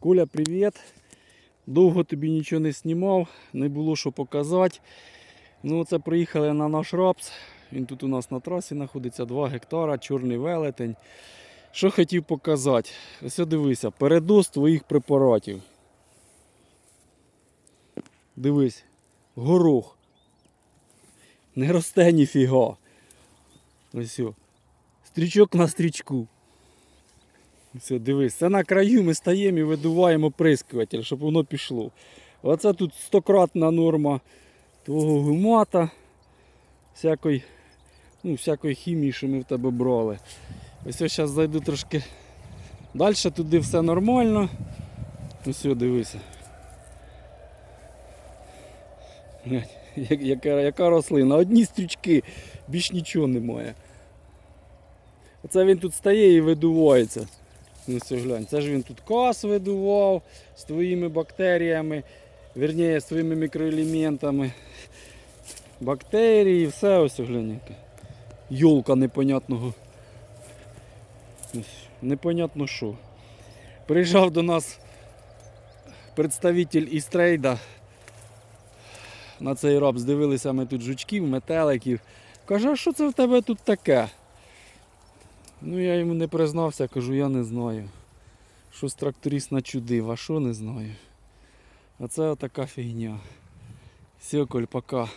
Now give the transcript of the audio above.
Коля, привіт. Довго тобі нічого не знімав, не було що показати. Ну, це приїхали на наш рапс. Він тут у нас на трасі знаходиться 2 гектара, чорний велетень. Що хотів показати? Ось дивися, передоз твоїх препаратів. Дивись, горох. Не росте ніфіга. Ось. Стрічок на стрічку. Все, дивись, це на краю ми стаємо і видуваємо прискуватель, щоб воно пішло. Оце тут стократна норма твого гумата, всякої, ну, всякої хімії, що ми в тебе брали. Ось я зараз зайду трошки далі, туди все нормально. Ось, дивися. Яка, яка рослина? Одні стрічки, більш нічого немає. Оце він тут стає і видувається. Ну, це глянь, це ж він тут кас видував з твоїми бактеріями, вірніше, з твоїми мікроелементами. Бактерії, все ось глянь. Йолка непонятного. Непонятно що. Приїжджав до нас представитель із трейда. На цей раб здивилися ми тут жучків, метеликів. Каже, а що це в тебе тут таке? Ну я йому не признався, кажу, я не знаю. Щось тракторист начудив, а що не знаю. А це отака фігня. Все, Коль, пока.